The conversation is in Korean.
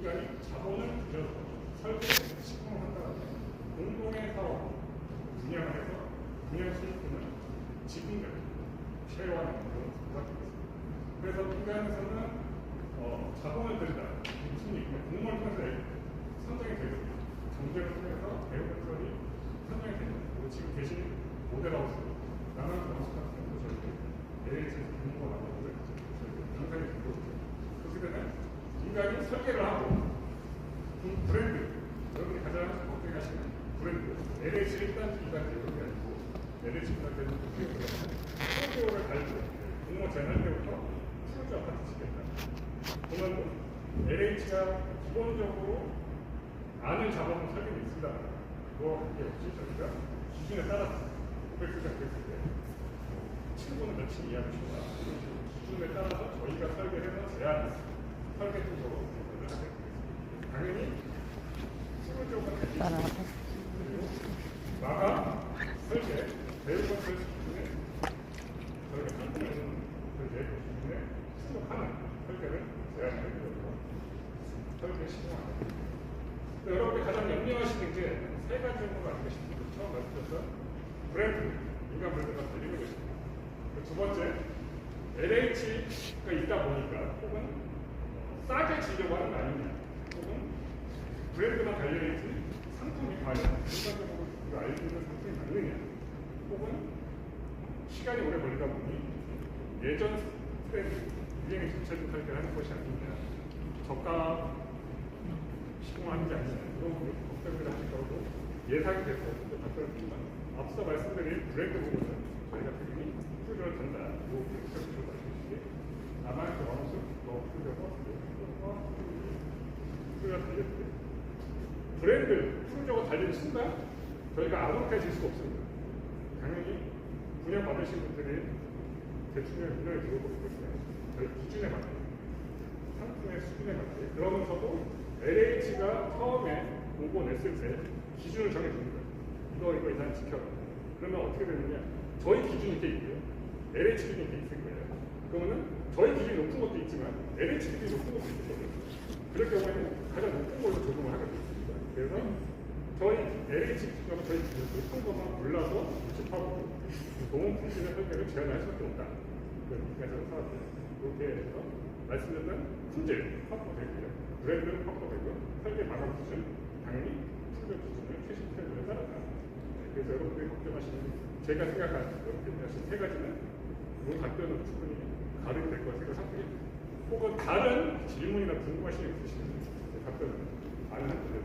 인간이 자본을 들여서 설계해서 시공을 한다면 공동의 사업 해서 분양 수익금을 지분을 쉐어하는 그런 구조가 되겠습니다. 그래서 인간에서는 어, 자본을 들인다 무슨 얘기냐 공모를 통해서 선정이 되고 경쟁을 통해서 대우건설이 선정이 됩니다. 그리고 지금 계신 모델하우스 나는 건축 같은 경우도 저희들 LH에서 공모가 나오고 저희들 당상이 되고 그렇게 되면 인간이 설계를 하고 그 브랜드 여러분이 가장 걱정하시는 브랜드 LH 일단 기관 대우이 아니고 LH 대우 기업을 프로그램을 달고 공모 제한할 때부터 프로젝트 아파트 짓겠다. 그러면 LH가 기본적으로 아는 자본은 설계돼 있습니다. 그거와 관계없이 저희가 기준에 따라서 고객 수정 됐을 때 친구는 며칠 이하를 주다 기준에 따라서 저희가 설계해서 제한 설계 쪽으로 하게 되겠습니다. 그리고 마감 설계 대우건 설계 기준에 저희가 상품에서 설계 기준에 수록하는 설계를 제한을 해드리고 설계 시공합니다. 여러분이 가장 염려하시는 게 세 가지 정도가 아닌가 싶습니다. 처음 말씀드렸던 브랜드, 인간 브랜드가 들리는 것입니다. 그두 번째, LH가 있다 보니까 혹은 싸게 지려고 하는 거 아니냐, 혹은 브랜드만 달려있지 상품이 과연 일반적으로 우리가 알고 있는 상품이 맞느냐, 혹은 시간이 오래 걸리다 보니 예전 트렌드, 유행의 주체를 설계를 하는 것이 아니냐, 저가 시공하는 게 아니냐. 부분 걱정을 하실 거고 예상이 돼서 답변했지만 앞서 말씀드린 브랜드 부분은 저희가 투자를 단다 이 프로젝트를 말씀주시기 아마 그 어느 정도 풀려서 투자가 달렸는데 브랜드 달리는 순간 저희가 아무렇게 질 수가 없습니다 당연히 분양 받으신 분들이 대충의 분양이 들어오고 있으면 저희 기준에 맞게 상품의 수준에 맞게 그러면서도 LH가 처음에 공고 냈을 때 기준을 정해줍니다. 이거 이거 이상 지켜라. 그러면 어떻게 되느냐? 저희 기준이 이렇게 있고요. LH 기준이 이렇게 있을 거예요. 그러면은 저희 기준이 높은 것도 있지만 LH 기준이 높은 것도 거예요. 그럴 경우에는 가장 높은 걸로 적용을 하게 됩니다. 그래서 저희 LH 기준하고 저희 기준 높은 것만 골라서 유축하고 동원 기준의 설계를 제한할 수밖에 없다. 그래서 이렇게 해서 말씀드린 품질 확보되고요. 브랜드는 확보되고 설계 마감 기준 당연히 품질 기준을 최신 트렌드에 따른다. 네, 그래서 여러분들이 걱정하시는 제가 생각한 여러분들이 하신 세 가지는 이 답변은 충분히 가르게 될것 같아요. 혹은 다른 질문이나 궁금하신 게 있으시면 가끔 안을 할때